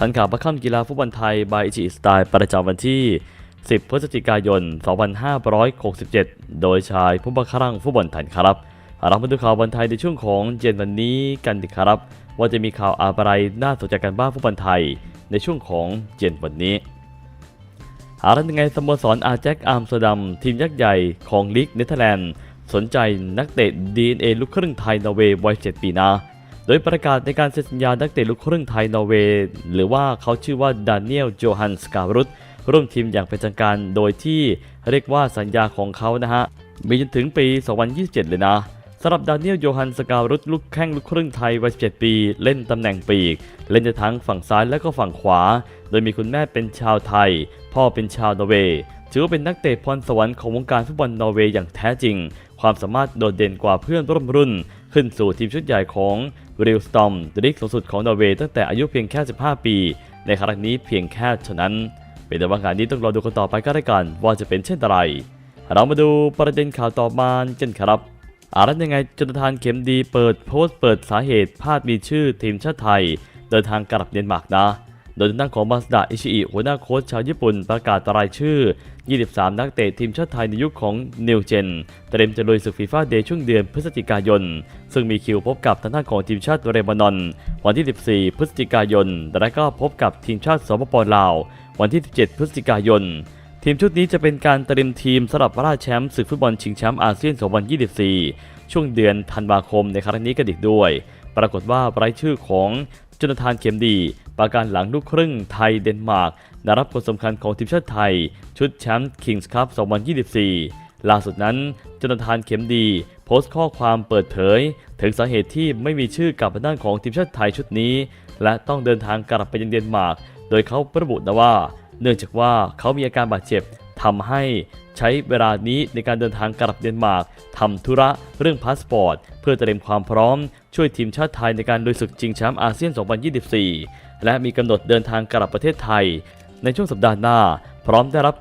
ทันข่าวประค่ำกีฬาฟุตบอลไทยบายอิชิสไตล์ประจำวันที่ 10 พฤศจิกายน 2567 โดยชายผู้บังคับรังฟุตบอลไทยครับเรามาดูข่าวบอลไทยในช่วงของเย็นวันนี้กันดีครับ ว่าจะมีข่าวอะไรน่าสนใจกันบ้างฟุตบอลไทยในช่วงของเย็นวันนี้หารันยังไงสโมสรอาแจ็คอาร์มสเตอร์ดัมทีมยักษ์ใหญ่ของลีกเนเธอร์แลนด์ สนใจนักเตะ DNA ลูกครึ่งไทยนอร์เวย์วัย 7 ปีนะ โดยประกาศในการเซ็นสัญญานักเตะลูกครึ่งไทยนอร์เวย์หรือว่าเขาชื่อว่าดานิเอลโจฮันสการุตร่วมทีมอย่างเป็นทางการโดยที่เรียกว่าสัญญาของเขานะฮะ มีจนถึงปี 2027 เลยนะสำหรับดานิเอลโยฮันสการุตลูกแข้งลูกครึ่งไทยวัย 17 ปี เล่นตำแหน่งปีก เล่นทั้งฝั่งซ้ายและก็ฝั่งขวา โดยมีคุณแม่เป็นชาวไทย พ่อเป็นชาวนอร์เวย์ถือว่าเป็นนักเตะพรสวรรค์ของวงการฟุตบอลนอร์เวย์อย่างแท้จริง ความสามารถโดดเด่นกว่าเพื่อนร่วมรุ่น ขึ้นสู่ทีมชุดใหญ่ของ ริลสตอมลิกสูงสุดของนอร์เวย์ตั้งแต่อายุเพียงแค่ 15 ปี ในครั้งนี้เพียงแค่เท่านั้น เป็นแต่ว่างานนี้ต้องรอดูกันต่อไปก็ได้กันว่าจะเป็นเช่นไรเรามาดูประเด็นข่าวต่อมากันครับอารันยังไงจนทานเข็มดีเปิดโพสต์เปิดสาเหตุพลาดมีชื่อทีมชาติไทย เดินทางกลับเดนมาร์กนะ โดยทางด้านของมาสดาอิชิอิหัวหน้าโค้ชชาวญี่ปุ่นประกาศรายชื่อ 23 นักเตะทีมชาติไทยในยุคของนิวเจน เตรียมจะลุยศึกฟีฟ่าเดย์ช่วงเดือนพฤศจิกายน ซึ่งมีคิวพบกับทางด้านของทีมชาติเรบานอน วันที่ 14 พฤศจิกายน และก็พบกับทีมชาติสปปลาว วันที่ 17 พฤศจิกายนทีมชุดนี้จะเป็นการเตรียมทีมสำหรับราชแชมป์ศึกฟุตบอลชิงแชมป์อาเซียน 2024 ช่วงเดือนธันวาคมในครั้งนี้กันอีกด้วย ปรากฏว่ารายชื่อของ จนทานเข็มดี ประการหลังลูกครึ่งไทยเดนมาร์กได้รับคนสำคัญของทีมชาติไทย ชุดแชมป์คิงส์คัพ 2024 ล่าสุดนั้นจนทานเข็มดี โพสต์ข้อความเปิดเผย ถึงสาเหตุที่ไม่มีชื่อกับด้านของทีมชาติไทยชุดนี้ และต้องเดินทางกลับไปยังเดนมาร์ก โดยเขาระบุนะว่า เนื่องจากว่าเขามีอาการบาดเจ็บทำให้ ใช้เวลานี้ในการเดินทางกลับเดนมาร์กทำธุระเรื่องพาสปอร์ต เพื่อเตรียมความพร้อม ช่วยทีมชาติไทยในการลุยศึกชิงแชมป์อาเซียน 2024 และมีกำหนดเดินทางกลับประเทศไทย ในช่วงสัปดาห์หน้า พร้อมได้รับ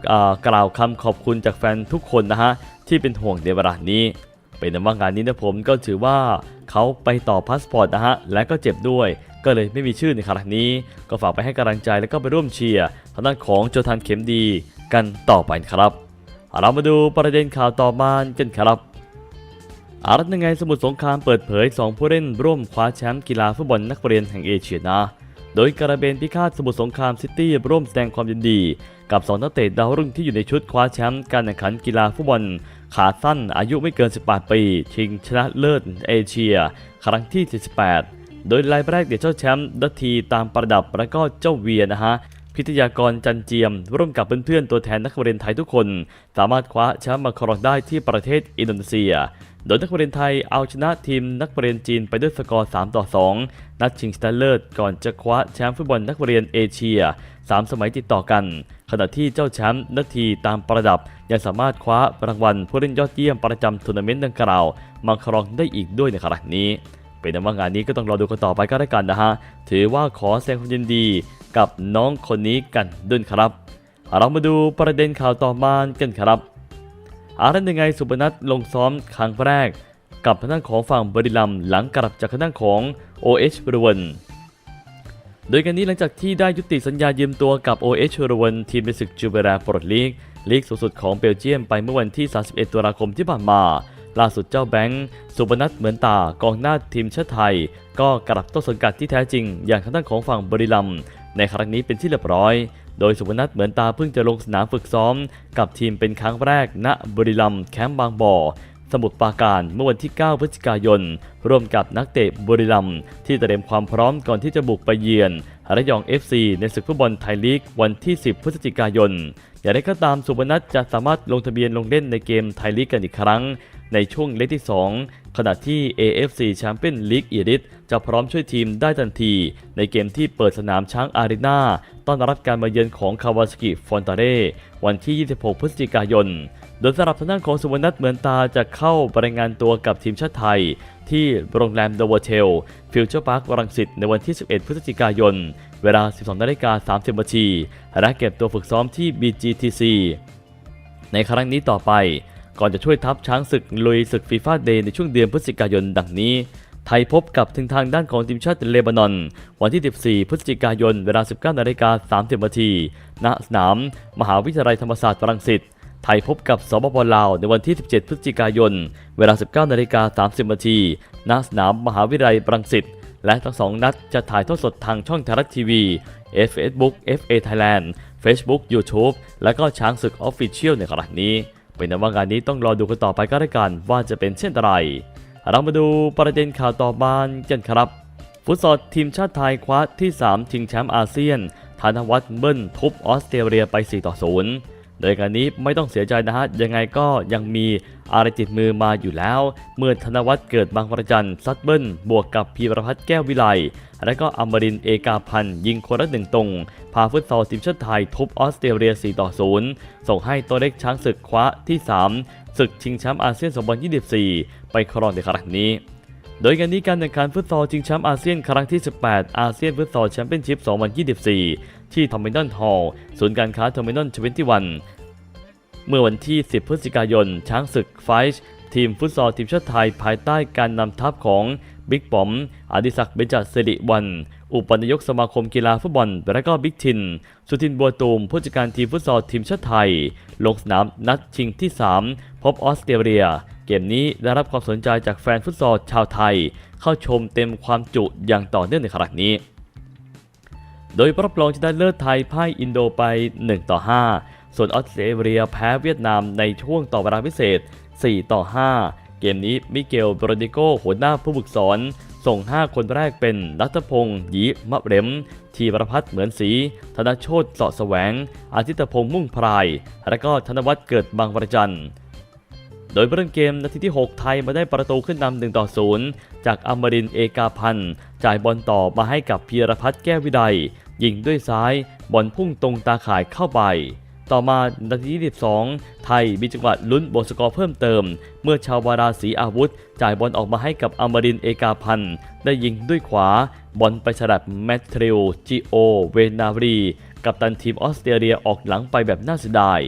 กล่าวคำขอบคุณจากแฟนทุกคนนะฮะที่เป็นห่วงในเวลานี้ เป็นว่างานนี้นะผมก็ถือว่าเขาไปต่อพาสปอร์ตนะฮะและก็เจ็บด้วยก็เลยไม่มีชื่อในครั้งนี้ ก็ฝากไปให้กำลังใจและก็ไปร่วมเชียร์ทางด้านของโจทันเข็มดีกันต่อไปครับ เรามาดูประเด็นข่าวต่อมากันครับอารัตยังไงสมุทรสงครามเปิดเผย 2 ผู้เล่นร่วมคว้าแชมป์กีฬาฟุตบอลนักเรียนแห่งเอเชียนะ โดยการาเบนพิฆาตสมุทรสงครามซิตี้ร่วมแสดงความยินดี กับ2นักเตะดาวรุ่งที่อยู่ในชุดคว้าแชมป์การแข่งขันกีฬาฟุตบอล ขาสั้นอายุไม่เกิน 18 ปี ชิงชนะเลิศเอเชีย ครั้งที่ 48 โดยรายแรกเดี๋ยวเจ้าแชมป์ดัตทีตามประดับและก็เจ้าเวียนะฮะ พิทยากรจันเจียม ร่วมกับเพื่อนๆตัวแทนนักเรียนไทยทุกคน สามารถคว้าแชมป์มาครองได้ที่ประเทศอินโดนีเซีย โดยนักเรียนไทยเอาชนะทีมนักเรียนจีนไปด้วยสกอร์ 3 ต่อ 2 นัดชิงชนะเลิศก่อนจะคว้าแชมป์ฟุตบอลนักเรียนเอเชีย 3 สมัยติดต่อกัน ขณะที่เจ้าแชมป์นาทีตามประดับ ยังสามารถคว้ารางวัลผู้เล่นยอดเยี่ยมประจำทัวร์นาเมนต์ดังกล่าวมาครองได้อีกด้วยในครั้งนี้ เป็นว่างานนี้ก็ต้องรอดูกันต่อไปก็แล้วกันนะฮะ ถือว่าขอแสดงความยินดีกับน้องคนนี้กันด้วยครับ เรามาดูประเด็นข่าวต่อมากันครับอารันยังไงสุบนัทลงซ้อมครั้งแรก กับทางด้านของฝั่งบริลัมหลังกลับจากทางด้านของ OH บริวนโดยกันนี้หลังจากที่ได้ยุติสัญญายืมตัวกับ OH บริวนทีมในศึกจูเบราปรดลีกลีกสูงสุดของเบลเยียมไปเมื่อวันที่ 31 ตุลาคมที่ผ่านมา ล่าสุดเจ้าแบงค์สุบนัทเหมือนตากองหน้าทีมชาติไทย ก็กลับต้นสังกัดที่แท้จริง อย่างทางด้านของฝั่งบริลัมในครั้งนี้เป็นที่เรียบร้อย โดยสุพนัทเหมือนตาเพิ่งจะลงสนามฝึกซ้อม กับทีมเป็นครั้งแรกณบริลัมแคมป์บางบ่อสมุทรปราการเมื่อวันที่ 9 พฤศจิกายน ร่วมกับนักเตะบริลัมย์ที่เตรียมความพร้อมก่อนที่จะบุกไปเยือนระยอง FC ในศึกฟุตบอลไทยลีกวันที่ 10 พฤศจิกายน อย่างไรก็ตามสุพนัทจะสามารถลงทะเบียนลงเล่นในเกมไทยลีกกันอีกครั้ง ในช่วงเล็กที่ 2 ขณะที่ AFC แชมเปี้ยนลีกอีริสจะพร้อมช่วยทีมได้ทันที ในเกมที่เปิดสนามช้างอารีนาต้อนรับการมาเยือนของคาวาสกิฟอนตาเร่วันที่ 26 พฤศจิกายน โดยสำหรับทางด้านของสุวรรณัทเหมือนตาจะเข้ารายงานตัวกับทีมชาติไทย ที่โรงแรมเดอะวอเทลฟิวเจอร์พาร์ครังสิตในวันที่ 11 พฤศจิกายน เวลา 12นาฬิกา30นาทีและเก็บตัวฝึกซ้อมที่ BGTC ในครั้งนี้ต่อไป ก่อนจะช่วยทัพช้างศึกลุยศึกฟีฟ่าเดย์ในช่วงเดือนพฤศจิกายนดังนี้ ไทยพบกับถึงทางด้านของทีมชาติเลบานอน วันที่ 14 พฤศจิกายน เวลา 19นาฬิกา30นาทีณสนาม มหาวิทยาลัยธรรมศาสตร์รังสิตไทยพบกับสปปลาวในวันที่ 17 พฤศจิกายน เวลา 19นาฬิกา30นาทีณสนามมหาวิทยาลัยรังสิตและทั้งสองนัดจะถ่ายทอดสดทางช่องไทยรัฐทีวี Facebook FA Thailand Facebook YouTube และก็ช้างศึก Official ในขณะนี้ เป็นว่างานนี้ต้องรอดูกันต่อไปก็แล้วกันว่าจะเป็นเช่นไรเรามาดูประเด็นข่าวต่อมากันครับฟุตซอลทีมชาติไทยคว้าที่ 3 ชิงแชมป์อาเซียนธนวัฒน์เบิ้ลทุบออสเตรเลียไป 4 ต่อ 0 โดยการนี้ไม่ต้องเสียใจนะฮะยังไงก็ยังมีอะไรติดมือมาอยู่แล้ว เมื่อธนวัฒน์เกิดบางประจันซัดเบิ้ลบวกกับพีรพัฒน์แก้ววิไล และก็อมรินเอกาพันธ์ยิงคนละหนึ่งตรง พาฟุตซอลทีมชาติไทยทุบออสเตรเลีย 4 ต่อ 0 ส่งให้ตัวเล็กช้างศึกคว้าที่ 3 ศึกชิงแชมป์อาเซียน 2024 ไปครองในครั้งนี้ โดยการนี้การแข่งขันฟุตซอลชิงแชมป์อาเซียนครั้งที่ 18 อาเซียนฟุตซอลแชมเปี้ยนชิพ 2024 ที่ทอมมินตันฮอลล์ศูนย์การค้าทอมมินตันเมื่อวันที่ 10 พฤศจิกายน ช้างศึกไฟท์ทีมฟุตซอลทีมชาติไทยภายใต้การนำทัพของบิ๊กป๋อม อดิศักดิ์เบญจสิริวัน อุปนายกสมาคมกีฬาฟุตบอล และก็บิ๊กทิน สุทินบัวตูม ผู้จัดการทีมฟุตซอลทีมชาติไทย ลงสนามนัดชิงที่ 3 พบออสเตรเลีย เกมนี้ได้รับความสนใจจากแฟนฟุตซอลชาวไทย เข้าชมเต็มความจุอย่างต่อเนื่องในครั้งนี้ โดยรับรองชนะเลิศไทยพ่ายอินโดไป 1 ต่อ 5 ส่วนออสเตรเลียแพ้เวียดนามในช่วงต่อเวลาพิเศษ 4 ต่อ 5 เกมนี้มิเกลบรดิโกหัวหน้าผู้ฝึกสอนส่ง 5 คนแรกเป็นรัตพงศ์ยีมะเร็ม ทีวระพัฒน์เหมือนศรีธนโชตเสาะแสวง อาทิตพงษ์มุ่งพราย และก็ธนวัฒน์เกิดบางประจัน โดยเริ่มเกมนาทีที่ 6 ไทยมาได้ประตูขึ้นนำ1ต่อ 0 จากอมรินเอกาพันธ์จ่ายบอลต่อมาให้กับพีรพัฒน์แก้ววิไลยิงด้วยซ้ายบอลพุ่งตรงตาข่ายเข้าไป ต่อมานาทีที่12 ไทยมีจังหวะลุ้นโบสกอร์เพิ่มเติม เมื่อชาววาราศีอาวุธ จ่ายบอลออกมาให้กับอมรินเอกาพันธ์ได้ยิงด้วยขวา บอลไปฉลับแมทริลจิโอ เวนารี กับตันทีมออสเตรเลียออกหลังไปแบบน่าเสียดาย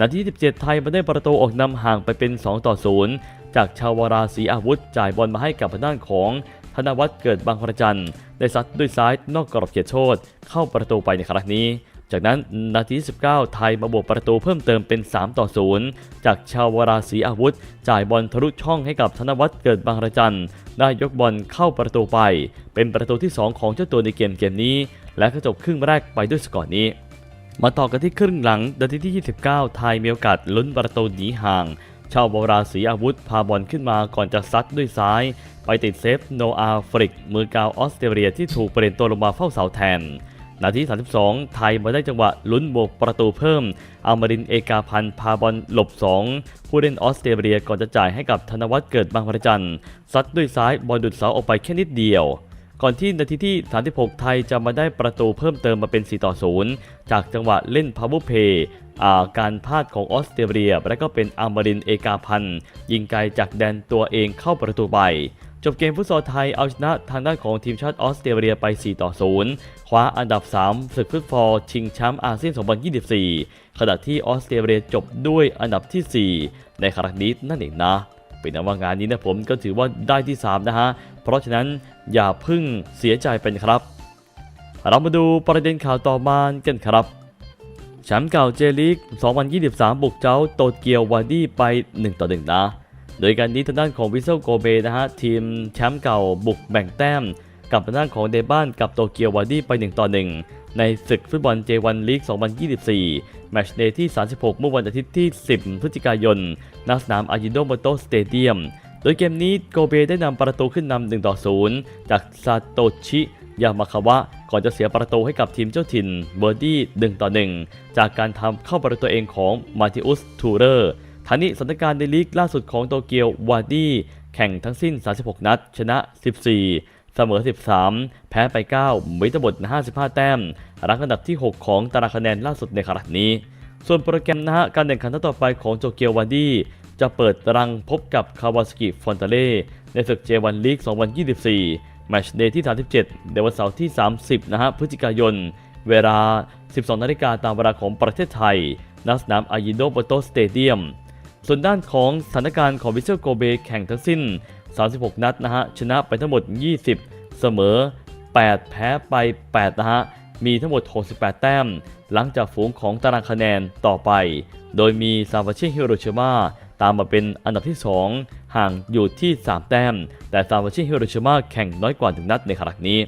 นาทีที่17 ไทยมาได้ประตูออกนำห่างไปเป็น 2 ต่อ 0 จากชาวราศีอาวุธจ่ายบอลมาให้กับทางด้านของธนวัฒน์เกิดบางประจันได้ซัดด้วยซ้ายนอกกรอบเขตโทษเข้าประตูไปในครั้งนี้ จากนั้นนาทีที่19 ไทยมาบวกประตูเพิ่มเติมเป็น 3 ต่อ 0 จากชาวราศีอาวุธ จ่ายบอลทะลุช่องให้กับธนวัฒน์เกิดบางระจันได้ยกบอลเข้าประตูไป เป็นประตูที่ 2 ของเจ้าตัวในเกมเกมนี้ และก็จบครึ่งแรกไปด้วยสกอร์นี้ มาต่อกันที่ครึ่งหลังนาทีที่ 29 ไทยมีโอกาสลุ้นประตูหนีห่างชาวบาราศีอาวุธพาบอลขึ้นมาก่อนจะซัดด้วยซ้าย ไปติดเซฟโนอาฟริก มือกาวออสเตรเลียที่ถูกเปลี่ยนตัวลงมาเฝ้าเสาแทน นาที 32 ไทยมาได้จังหวะลุ้นบวกประตูเพิ่มอมารินเอกาพันพาบอลหลบ 2 ผู้เล่นออสเตรเลียก่อนจะจ่ายให้กับธนวัฒน์เกิดบางประจันซัดด้วยซ้ายบอลดุดเสาออกไปแค่นิดเดียว ก่อนที่นาทีที่ 36 ไทยจะมาได้ประตูเพิ่มเติมมาเป็น 4 ต่อ 0 จากจังหวะเล่นพาวเวอร์เพย์การพลาดของออสเตรเลีย และก็เป็นอมรินเอกาพันธ์ยิงไกลจากแดนตัวเองเข้าประตูไปจบเกมฟุตซอลไทยเอาชนะทางด้านของทีมชาติออสเตรเลียไป 4 ต่อ 0 คว้าอันดับ 3 ศึกฟุตบอลชิงแชมป์อาเซียน 2024 ขณะที่ออสเตรเลียจบด้วยอันดับทีสี่4 ในครั้งนี้นั่นเองนะ เป็นนว่างานนี้นะผมก็ถือว่าได้ที่ 3 นะฮะ เพราะฉะนั้น อย่าพึ่งเสียใจเป็นครับ เรามาดูประเด็นข่าวต่อมากันครับแชมป์เก่าเจลีก2023 บุกเจ้าโตเกียววาดี้ไป 1 ต่อ 1 นะ โดยการนี้ทางด้านของวิเซลโกเบนะฮะ ทีมแชมป์เก่าบุกแบ่งแต้ม กับทางด้านของเดบ้านกับโตเกียววาดี้ไป 1 ต่อ 1 ในศึกฟุตบอล J1 League 2024 แมตช์เดย์ที่ 36 เมื่อวันอาทิตย์ที่ 10 พฤศจิกายนณสนามอายิโดโมโตสเตเดียม โดยเกมนี้โกเบได้นำประตูขึ้นนำ1ต่อ0จากซาโตชิยามาคาวะก่อนจะเสียประตูให้กับทีมเจ้าถิ่นเบอร์ดี้1ต่อ1จากการทำเข้าประตูเองของมาติอุสทูเรอร์ทานี้สถานการณ์ในลีกล่าสุดของโตเกียววาดี้แข่งทั้งสิ้น 36 นัด ชนะ 14 เสมอ 13 แพ้ไป 9มีทั้งหมด55 แต้ม รังอันดับที่ 6 ของตารางคะแนนล่าสุดในขณะนี้ ส่วนโปรแกรมนะฮะการแข่งขันต่อไปของโตเกียววาดี้ จะเปิดตรังพบกับคาวาสกิฟอนตาเล่ในศึก J1 League 2024 แมตช์เดย์ที่ 37ในวันเสาร์ที่ 30 นะฮะ พฤศจิกายน เวลา 12 นาฬิกาตามเวลาของประเทศไทยณสนามอายิโดโบโตสเตเดียม ส่วนด้านของสถานการณ์ของวิเซลโกเบแข่งทั้งสิ้น 36 นัดนะฮะ ชนะไปทั้งหมด 20 เสมอ 8 แพ้ไป 8 นะฮะ มีทั้งหมด 68 แต้ม หลังจากฝูงของตารางคะแนนต่อไป โดยมีซาวาชิฮิโรชิมา ตามมาเป็นอันดับที่ 2 ห่างอยู่ที่ 3 แต้ม แต่ซาวาชิฮิโรชิมาแข่งน้อยกว่า 1 นัดในขณะนี้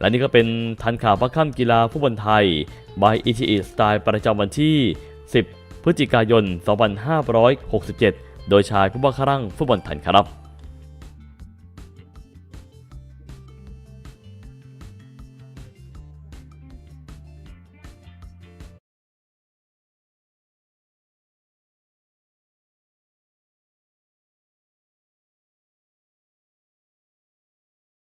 และนี่ก็เป็นทันข่าวพักค่ำกีฬาฟุตบอลไทย by ETE Style ประจำวันที่ 10 พฤศจิกายน 2567 โดยชายผู้บังคับฟุตบอลไทยครับ